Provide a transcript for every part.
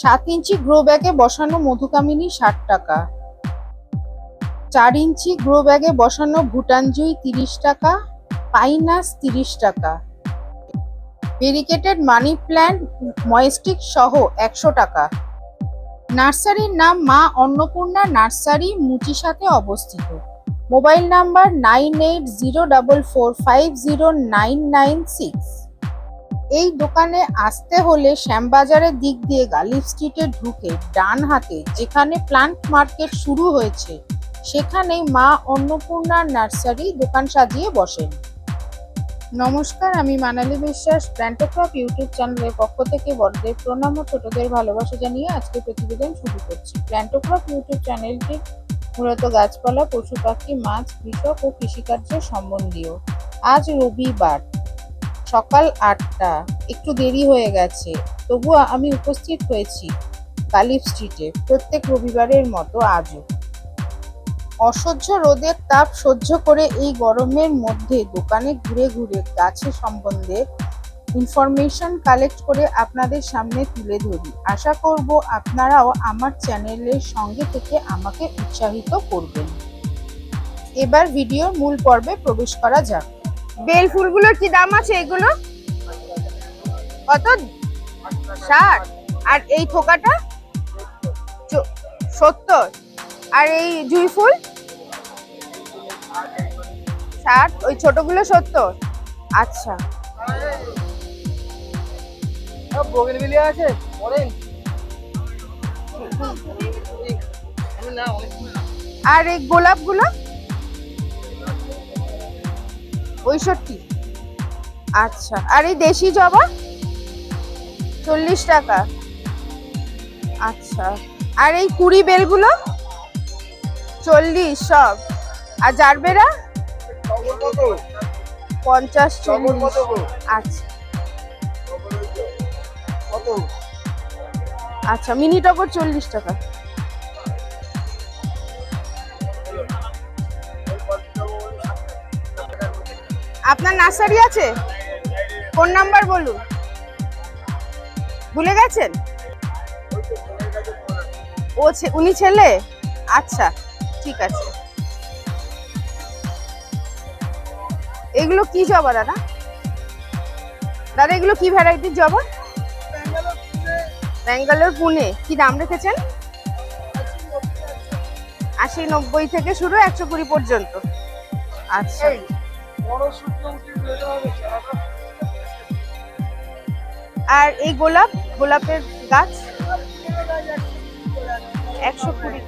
সাত ইঞ্চি গ্রো ব্যাগে বসানো মধুকামিনী ষাট টাকা। চার ইঞ্চি গ্রো ব্যাগে বসানো ভুটান জুই তিরিশ টাকা, পাইনাস তিরিশ টাকা। ভেরিকেটেড মানি প্ল্যান্ট ময়েস্টিক সহ একশো টাকা। নার্সারির নাম মা অন্নপূর্ণা নার্সারি মুচিসাতে অবস্থিত। Mobile number nine eight zero double four five zero nine nine six. এই দোকানে আসতে হলে শ্যামবাজারের দিক দিয়ে গালিফ স্ট্রিটে ঢুকে ডান হাতে যেখানে প্লান্ট মার্কেট শুরু হয়েছে, সেখানেই মা অন্নপূর্ণা নার্সারি দোকান সাজিয়ে বসেন। নমস্কার, আমি মানালি বিশ্বাস, প্ল্যান্টোক্রপ ইউটিউব চ্যানেলের পক্ষ থেকে বড়দের প্রণাম ও ছোটদের ভালোবাসা জানিয়ে আজকে প্রতিবেদন শুরু করছি। প্ল্যান্টোক্রপ ইউটিউব চ্যানেলটি মূলত গাছপালা, পশু পাখি, মাছ, কৃষক ও কৃষিকার্যের সম্বন্ধীয়। আজ রবিবার সকাল আটটা, একটু দেরি হয়ে গেছে, তবুও আমি উপস্থিত হয়েছি কালিফ স্ট্রিটে প্রত্যেক রবিবারের মতো আজও। অসহ্য রোদের তাপ সহ্য করে এই গরমের মধ্যে দোকানে ঘুরে ঘুরে গাছের সম্বন্ধে ইনফরমেশন কালেক্ট করে আপনাদের সামনে তুলে ধরি। আশা করব আপনারাও আমার চ্যানেলের সঙ্গে থেকে আমাকে উৎসাহিত করবেন। এবার ভিডিওর মূল পর্বে প্রবেশ করা যাক। বেল ফুলগুলোর কি দাম আছে এগুলো? কত? ষাট। আর এই থোকাটা? সত্তর। আর এই জুই ফুল? ষাট। ওই ছোটগুলো সত্তর। আচ্ছা। আছে? অরেঞ্জ আর এই গোলাপগুলো? পঁয়ষট্টি। আচ্ছা আর এই দেশি জবা? চল্লিশ টাকা। আচ্ছা আর এই কুড়ি বেলগুলো? চল্লিশ সব। আর জারবেরা? পঞ্চাশ, চল্লিশ। আচ্ছা। আচ্ছা মিনি টগর চল্লিশ টাকা। আপনার নার্সারি আছে? ফোন নাম্বার বলুন। ভুলে গেছেন? ও উনি ছেলে? আচ্ছা ঠিক আছে। এগুলো কি জবা, দাদা? দাদা, এগুলো কি ভ্যারাইটির জবা? ব্যাঙ্গালোর পুনে। কি দাম রেখেছেন? আশি নব্বই থেকে শুরু, একশো কুড়ি পর্যন্ত। আচ্ছা। আর এই গোলাপ, গোলাপের গাছ একশো কুড়ি।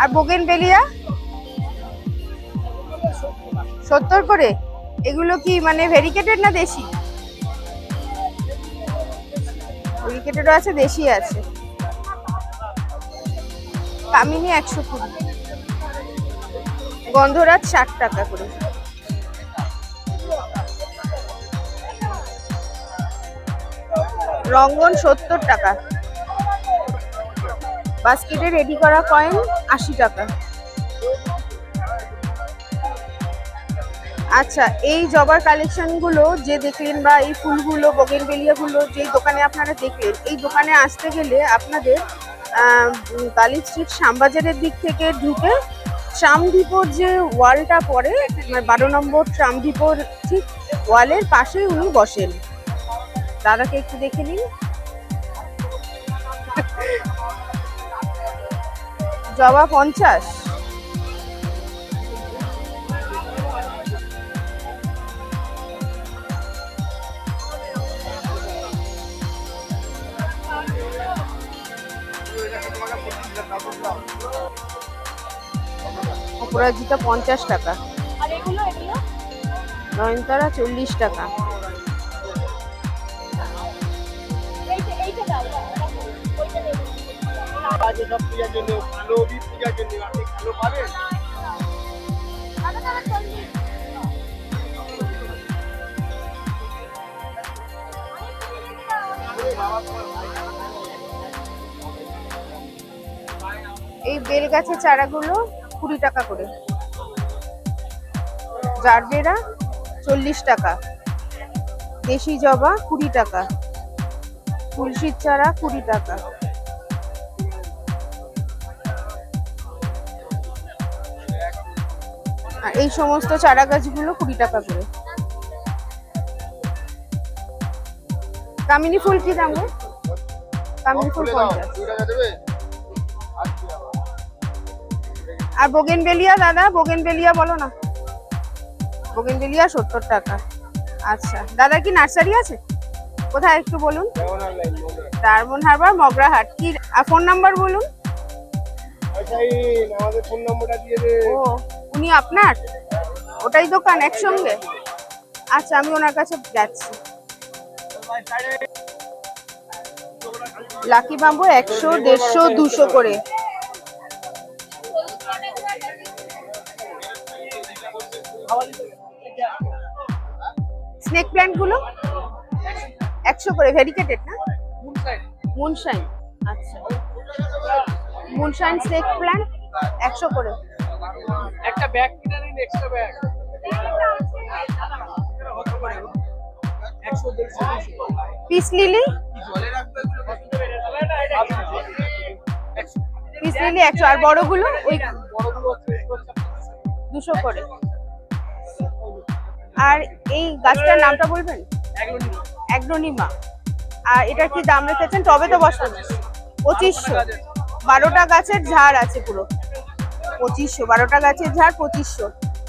আর বোগেন বেলিয়া সত্তর করে? এগুলো কি মানে ভেরিকেটেড না দেশি? ভেরিকেটেডও আছে দেশি আছে। কামিনী একশো কুড়ি। গন্ধরাজ ষাট টাকা করে। রঙ্গন সত্তর টাকা। বাস্কেটে রেডি করা কয়েন আশি টাকা। আচ্ছা এই জবার কালেকশনগুলো যে দেখলেন বা এই ফুলগুলো বগেনবেলিয়া গুলো যে দোকানে আপনারা দেখলেন, এই দোকানে আসতে গেলে আপনাদের কালী স্ট্রিট শ্যামবাজারের দিক থেকে ঢুকে ট্রাম ডিপোর যে ওয়ালটা পড়ে মানে বারো নম্বর ট্রাম ডিপোর ঠিক ওয়ালের পাশেই উনি বসেন। দাদাকে একটু দেখে নিন। জবা পঞ্চাশ। অপরাজিতা পঞ্চাশ টাকা। আর এগুলো এগুলো? নয়নতারা চল্লিশ টাকা। এইটা এই বেল গাছের চারাগুলো কুড়ি টাকা করে। জারবেরা চল্লিশ টাকা। দেশি জবা কুড়ি টাকা। তুলসীর চারা কুড়ি টাকা। আর এই সমস্ত চারা গাছগুলো কুড়ি টাকা করে। কামিনী ফুল কি দাম কামিনী ফুল পঞ্চাশ। আর বোগেনবেলিয়া, দাদা, বোগেনবেলিয়া বলো না। বোগেনবেলিয়া সত্তর টাকা। আচ্ছা দাদা কি নার্সারি আছে? কোথায় একটু বলুন? ডায়মন্ড হারবার, মগরাহাট। কি ফোন নাম্বার বলুন? ও, উনি আপনার? ওটাই দোকান একসঙ্গে? আচ্ছা আমি ওনার কাছে যাচ্ছি। লাকি বাম্বু একশো, দেড়শো, দুশো করে। স্নেক প্ল্যান্টগুলো একশো করে ভেরিকেটেড না? মুনশাইন আচ্ছা। মুনশাইন স্নেক প্ল্যান্ট একশো করে। একটা ব্যাগ কিনে নিন extra bag piece lily piece lily একশো। আর বড়গুলো? ওই বড়গুলো দুশো করে। আর এই গাছটার নামটা বলবেন? অ্যাগ্রোনিমা। আর এটার কি দাম রেখেছেন? তবে তো বসানো। পঁচিশশো। বারোটা গাছের ঝাড় আছে পুরো। পঁচিশশো। বারোটা গাছের ঝাড় পঁচিশশো।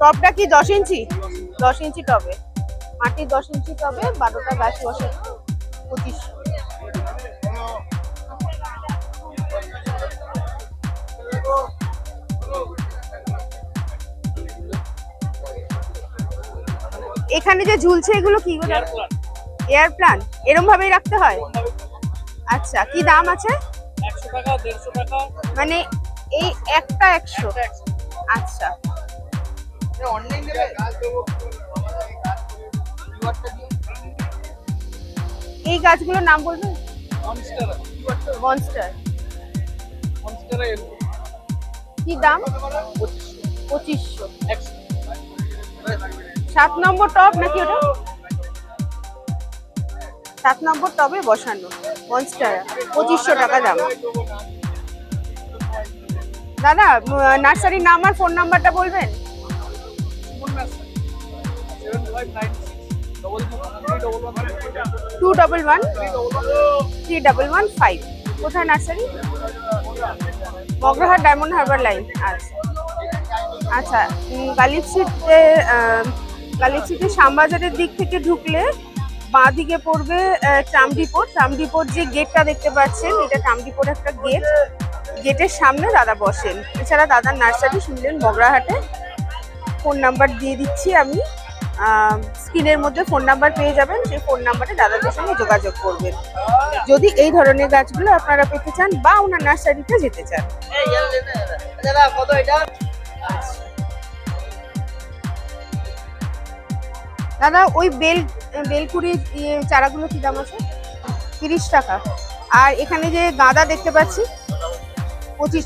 টবটা কি দশ ইঞ্চি? দশ ইঞ্চি টবে। মাটির দশ ইঞ্চি টবে বারোটা গাছ বসানো। পঁচিশশো। এখানে যে ঝুলছে এগুলো কি এয়ার প্লান এরম ভাবেই রাখতে হয়? আচ্ছা কি দাম আছে? একশো টাকা দেড়শো টাকা। মানে এই একটা একশো। আচ্ছা। অনলাইন দেবে গাছ দেবো এই গাছগুলোর নাম বলবেন? মনস্টার মনস্টার মনস্টার কি দাম? পঁচিশশো। সাত নম্বর টব নাকি ওটা? সাত নম্বর টবে বসানো। মনস্টার পঁচিশশো টাকা দাম। দাদা নার্সারির নাম আর ফোন নাম্বারটা বলবেন? Two double one three double one five কোথায় নার্সারি? মগরাহাট ডায়মন্ড হারবার লাইন। আচ্ছা। আচ্ছা উম, গালিপসিতে আহ, শ্যামবাজারের দিক থেকে ঢুকলে বাঁ দিকে পড়বে আহ, ট্রামডিপোর ট্রামডিপোর যে গেটটা দেখতে পাচ্ছেন এটা ট্রামডিপোর একটা গেট। গেটের সামনে দাদা বসেন। এছাড়া দাদার নার্সারি শুনলেন মগরাহাটে ফোন নাম্বার দিয়ে দিচ্ছি আমি। স্ক্রিনের মধ্যে ফোন নাম্বার পেয়ে যাবেন। সেই ফোন নাম্বারে দাদাদের সঙ্গে যোগাযোগ করবেন। যদি এই ধরনের গাছগুলো আপনারা পেতে চান বা ওনার নার্সারিতে যেতে চান। দাদা ওই বেল বেলকুড়ির ইয়ে চারাগুলো কি দাম আছে? তিরিশ টাকা। আর এখানে যে গাঁদা দেখতে পাচ্ছি পঁচিশ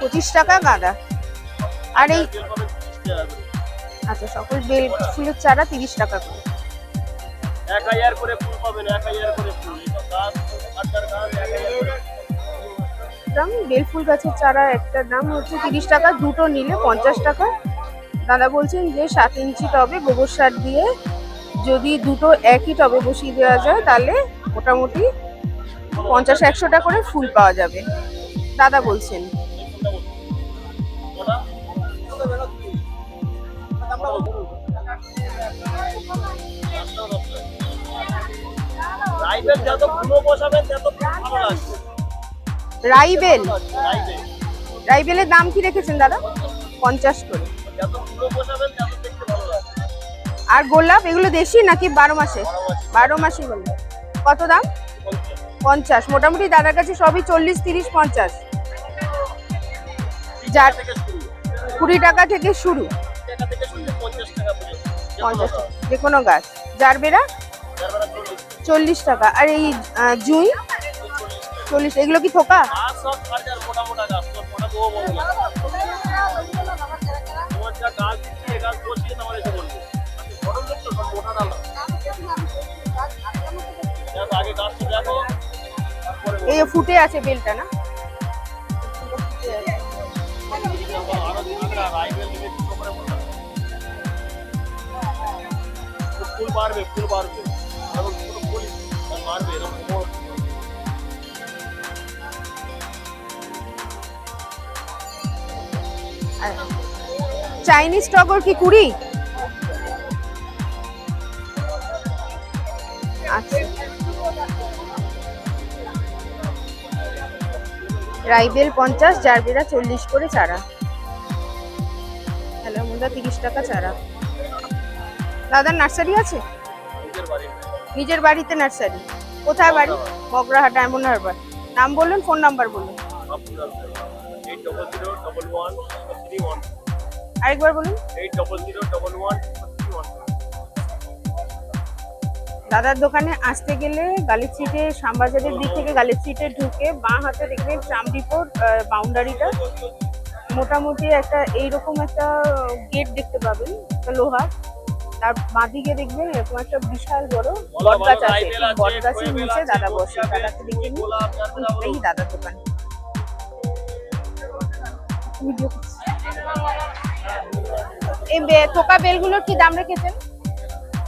পঁচিশ টাকা গাঁদা। আর এই আচ্ছা সকল বেল ফুলের চারা তিরিশ টাকা করে। এক হাজার করে ফুল পাবেন এক হাজার করে ফুল। এটা গাছ আটটার গাছ এক হাজার করে দাম বেল ফুল গাছের চারা একটা দাম হচ্ছে তিরিশ টাকা দুটো নিলে পঞ্চাশ টাকা। দাদা বলছেন যে সাত ইঞ্চি টবে গোবর সার দিয়ে যদি দুটো একই টবে বসিয়ে দেওয়া যায় তাহলে মোটামুটি পঞ্চাশ একশো টাকা করে ফুল পাওয়া যাবে। দাদা বলছেন। রাইবেল? রাইবেলের দাম কি রেখেছেন দাদা? পঞ্চাশ করে। আর গোলাপ, এগুলো দেশি নাকি বারো মাসে? বারো মাসে গোলাপ। কত দাম? পঞ্চাশ। মোটামুটি দাদার কাছে সবই চল্লিশ, তিরিশ, পঞ্চাশ। যার কুড়ি টাকা থেকে শুরু। পঞ্চাশ যে কোনো গাছ। যার বেড়া? চল্লিশ টাকা। আর এই জুঁই? চল্লিশ। এগুলো কি থোকা? একটা গাছ দিচ্ছি এই গাছ বসিয়ে তোমার এসে বলবো গরম দেখছো সব মোটা ডালা আগে গাছটা দেখো এই ফুটে আছে বেলটা না ফুল বাড়বে ফুল বাড়বে এবং ফুল বাড়বে এরকম আর চাইনিজ টগর কি কুড়ি? আচ্ছা। রাইবেল পঞ্চাশ, জারবেরা চল্লিশ করে চারা। মুদা তিরিশ টাকা চারা। দাদার নার্সারি আছে? নিজের নিজের বাড়িতে নার্সারি। কোথায় বাড়ি? মগরাহাট ডায়মন্ড হারবার। নাম বলুন, ফোন নাম্বার বলুন। আরেকবার বলুন। Eight double zero double one দাদার দোকানে আসতে গেলে গালির সিটে শ্যামবাজারের দিক থেকে গালির ঢুকে বাঁ হাতে দেখবেন ট্রাম ডিপোর বাউন্ডারিটা মোটামুটি একটা এইরকম একটা গেট দেখতে পাবেন একটা লোহার তার বাঁদিকে দেখবেন এরকম একটা বিশাল বড় বট গাছ আছে। এই বট গাছের নিচে দাদা বসে দাদাকে দেখে নিন। এই দাদার দোকান। ভিডিও করছি। এই থোকা বেলগুলোর কি দাম রেখেছেন?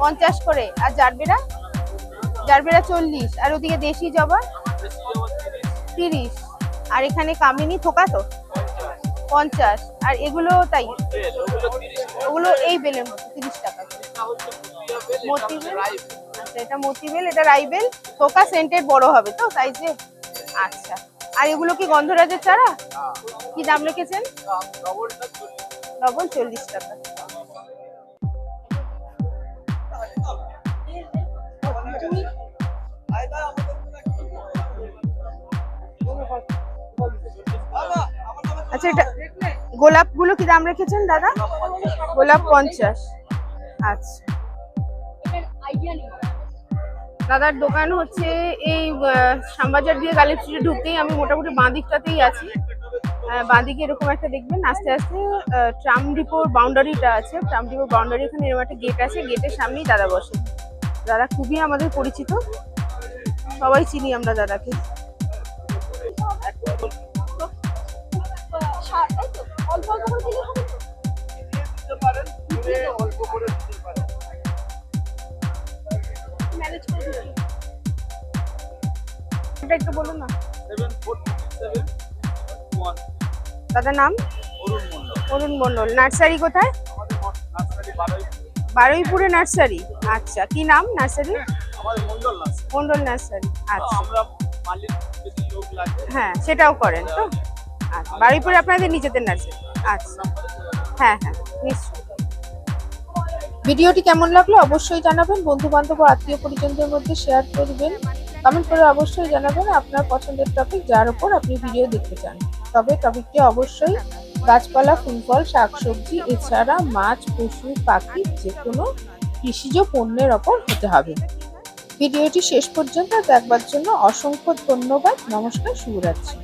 পঞ্চাশ করে। আর জারবেরা? জারবেরা চল্লিশ। আর ওদিকে দেশি জবা তিরিশ। আর এখানে কামিনী থোকা তো? পঞ্চাশ। আর এগুলো তাই? ওগুলো এই বেলের মতো তিরিশ টাকা করে। মতিবেল? আচ্ছা এটা মতিবেল, এটা রাইবেল। থোকা সেন্টেড বড় হবে তো, তাই যে? আচ্ছা। আর এগুলো কি গন্ধরাজের চারা? কি দাম রেখেছেন? ডবল চল্লিশ টাকা। আচ্ছা এটা গোলাপগুলো কি দাম রেখেছেন দাদা? গোলাপ পঞ্চাশ। আচ্ছা। দাদার দোকান হচ্ছে এই শ্যামবাজার দিয়ে গালিব স্ট্রিটে ঢুকতেই আমি মোটামুটি বাঁ দিকটাতেই আছি। আহ, বাঁ এরকম একটা দেখবেন আস্তে আস্তে ট্রাম ডিপোর বাউন্ডারিটা আছে। ট্রাম ডিপোর বাউন্ডারি এখানে এরকম একটা গেট আছে গেটের সামনেই দাদা বসে। দাদা খুবই আমাদের পরিচিত। সবাই চিনি আমরা দাদাকে। একটু বলুন না। সেভেন ফোর সেভেন ওয়ান দাদার নাম? অরুণ মন্ডল নার্সারি কোথায়? বারুইপুরে। নার্সারি? আচ্ছা কি নাম নার্সারি। মন্ডল নার্সারি আচ্ছা। হ্যাঁ সেটাও করেন তো? আচ্ছা বারুইপুরে আপনাদের নিজেদের নার্সারি? আচ্ছা। হ্যাঁ হ্যাঁ নিশ্চয়ই। ভিডিওটি কেমন লাগল অবশ্যই জানাবেন। বন্ধু বান্ধব ও আত্মীয় পরিজনদের মধ্যে শেয়ার করবেন। কমেন্ট করে অবশ্যই জানাবেন আপনার পছন্দের টপিক যার উপর আপনি ভিডিও দেখতে চান। তবে টপিকটি অবশ্যই গাছপালা ফুল ফল শাকসবজি, এছাড়া মাছ, পশু, পাখি যে কোনো কৃষিজ পণ্যের ওপর হতে হবে। ভিডিওটি শেষ পর্যন্ত দেখবার জন্য অসংখ্য ধন্যবাদ। নমস্কার, শুভরাত্রি।